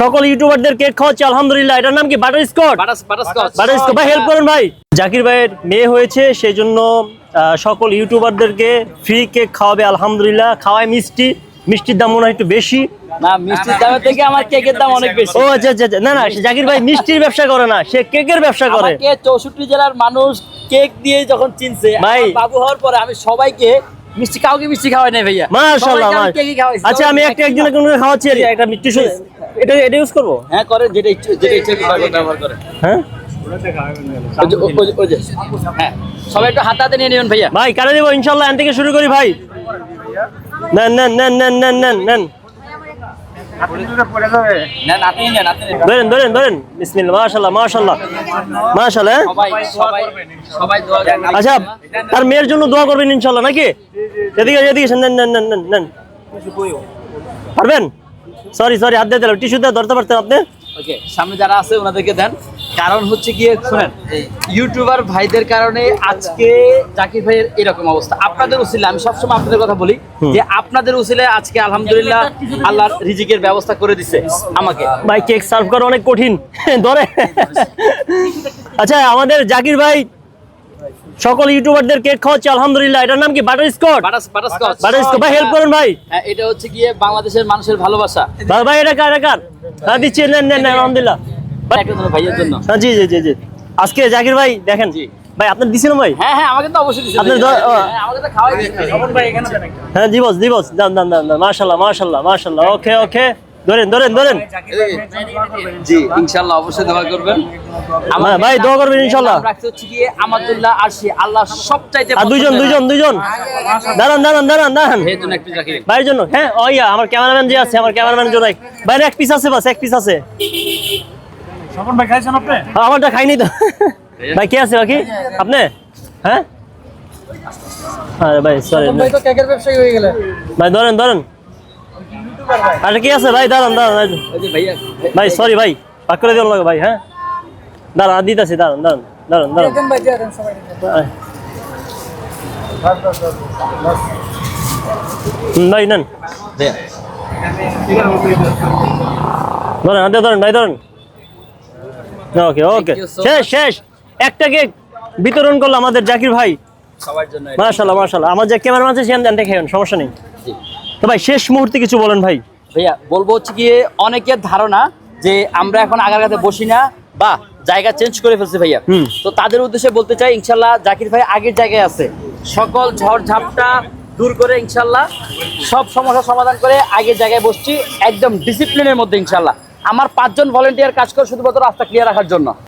সকল ইউটিউবারদের কেক খাওয়াচ্ছি আলহামদুলিল্লাহ। এটার নাম কি? বাটার স্কট বাটার স্কট ভাই হেল্প করেন ভাই। জাকির ভাইয়ের মেয়ে হয়েছে সেই জন্য সকল ইউটিউবারদেরকে ফ্রি কেক খাওয়াবে আলহামদুলিল্লাহ। খাওয়ায় মিষ্টি। মিষ্টির দাম মনে হয় একটু বেশি। না মিষ্টির দামের থেকে আমার কেকের দাম অনেক বেশি। ও আচ্ছা আচ্ছা আচ্ছা। না না জাকির ভাই মিষ্টির ব্যবসা করে না সে কেকের ব্যবসা করে। চৌষট্টি জেলার মানুষ কেক দিয়ে যখন চিনছে ভাই। আমার বাবু হওয়ার পরে আমি সবাইকে মিষ্টি কাউকে মিষ্টি খাওয়াই নাই ভাইয়া। মাশাআল্লাহ। আচ্ছা আমি একটা একজনের কোনো খাওয়াচ্ছি একটা মিষ্টি শুনে। এটা এটা ইউজ করব? হ্যাঁ করে যেটা ইচ্ছে যেটা ইচ্ছে ব্যবহার করে। হ্যাঁ? হ্যাঁ। সবাই একটু হাতে হাতে নিয়ে নেবেন ভাইয়া। ভাই কারে দেবো? ইনশাল্লাহ এন থেকে শুরু করি ভাই। নেন নেন নেন নেন নেন নেন নেন। না নাতি নেন ধরেন ধরেন ধরেন। বিসমিল্লাহ মাশাল্লাহ মাশাল্লাহ। মাশাল্লাহ হ্যাঁ? সবাই সবাই সবাই দোয়া করেন। আচ্ছা তার মেয়ের জন্য দোয়া করবেন ইনশাল্লাহ নাকি? এদিকে এদিকে এসে নেন নেন নেন নেন নেন। পারবেন? সরি সরি হাত দিয়ে দিলাম। টিস্যু দিয়ে ধরতে পারতেন আপনি? ওকে সামনে যারা আছে ওনাদেরকে দেন। কারণ হচ্ছে গিয়ে শুনেন ইউটিউবার ভাইদের কারণে আজকে জাকির ভাইয়ের এরকম অবস্থা। আপনাদের উসিলে আমি সবসময় আপনাদের কথা বলি যে আপনাদের উসিলে আজকে আলহামদুলিল্লাহ আল্লাহর রিজিকের ব্যবস্থা করে দিছে আমাকে। ভাই কেক সার্ভ করা অনেক কঠিন। ধরে আচ্ছা আমাদের জাকির ভাই সকল ইউটিউবারদের কেক খাওয়াচ্ছে আলহামদুলিল্লাহ। এটার নাম কি? বাটার স্কট বাটার স্কট ভাই হেল্প করেন ভাই। হ্যাঁ এটা হচ্ছে গিয়ে বাংলাদেশের মানুষের ভালোবাসা। ভাই ভাই এটা কার এটা কার? হ্যাঁ দিচ্ছি নেন নেন আলহামদুলিল্লাহ। ভাইয়ের জন্য। হ্যাঁ জি জি জি জি। আজকে জাকির ভাই দেখেন। জি। ভাই আপনার দিছিলাম ভাই? হ্যাঁ হ্যাঁ আমাকে তো অবশ্যই দিছে আপনার ও। হ্যাঁ, আমাকে তো খাওয়াই দিছে ভাই এখানে দেন একটা। হ্যাঁ দিবস দিবস। দাম দাম দাম মাশাল্লাহ মাশাল্লাহ মাশাল্লাহ ওকে ওকে। ধরেন ধরেন ধরেন। জি ইনশাআল্লাহ অবশ্যই দোয়া করবেন। হ্যাঁ, ভাই, দোয়া করবেন ইনশাআল্লাহ। রাখতে হচ্ছে গিয়ে আমাদুল্লাহ আরশি। আল্লাহ সবচাইতে আর দুইজন দুইজন দুইজন। দাঁড়ান দাঁড়ান দাঁড়ান দাঁড়ান। জন্য একটু জাকির ভাইয়ের জন্য হ্যাঁ ওইয়া আমার ক্যামেরাম্যান যে আছে আমার ক্যামেরাম্যানের জন্য এক- বাইরে এক পিস আছে বাস এক পিস আছে। স্বপন ভাই খাইছেন আপনি? হ্যাঁ, আমারটা খাইনি তো। ভাই কে আছে বাকি? আপনি? হ্যাঁ? আরে ভাই সরি তো কেকের ব্যবসায়ী হয়ে গেলে ভাই ধরেন ধরেন। আরে কি আছে ভাই? দাঁড়ান দাঁড়ান ওই যে ভাইয়া ভাই সরি ভাই। পাক করে দিও লাগে ভাই হ্যাঁ? দাঁড়ান দিতেছি দাঁড়ান দাঁড়ান দাঁড়ান দাঁড়ান। ভাই নেন। ধরেন হাতে ধরেন ভাই ধরেন ওকে ওকে। শেষ শেষ। একটা কেক বিতরণ করল আমাদের জাকির ভাই। সবার জন্য এটা। মাশাল্লাহ মাশাল্লাহ আমার যে ক্যামেরা আছে সেখান থেকে খেয়েন সমস্যা নেই। জি। তো ভাই শেষ মুহূর্তে কিছু বলেন ভাই। ভাইয়া বলব হচ্ছে গিয়ে অনেকের ধারণা যে আমরা এখন আগার কাছে বসি না বা জায়গা চেঞ্জ করে ফেলছি ভাইয়া। তো তাদের উদ্দেশ্যে বলতে চাই ইনশাল্লাহ জাকির ভাই আগের জায়গায় আছে। সকল ঝড় ঝাপটা দূর করে ইনশাল্লাহ সব সমস্যার সমাধান করে আগের জায়গায় বসছি একদম ডিসিপ্লিনের মধ্যে ইনশাল্লাহ। আমার পাঁচজন ভলেন্টিয়ার কাজ করে শুধুমাত্র রাস্তা ক্লিয়ার রাখার জন্য।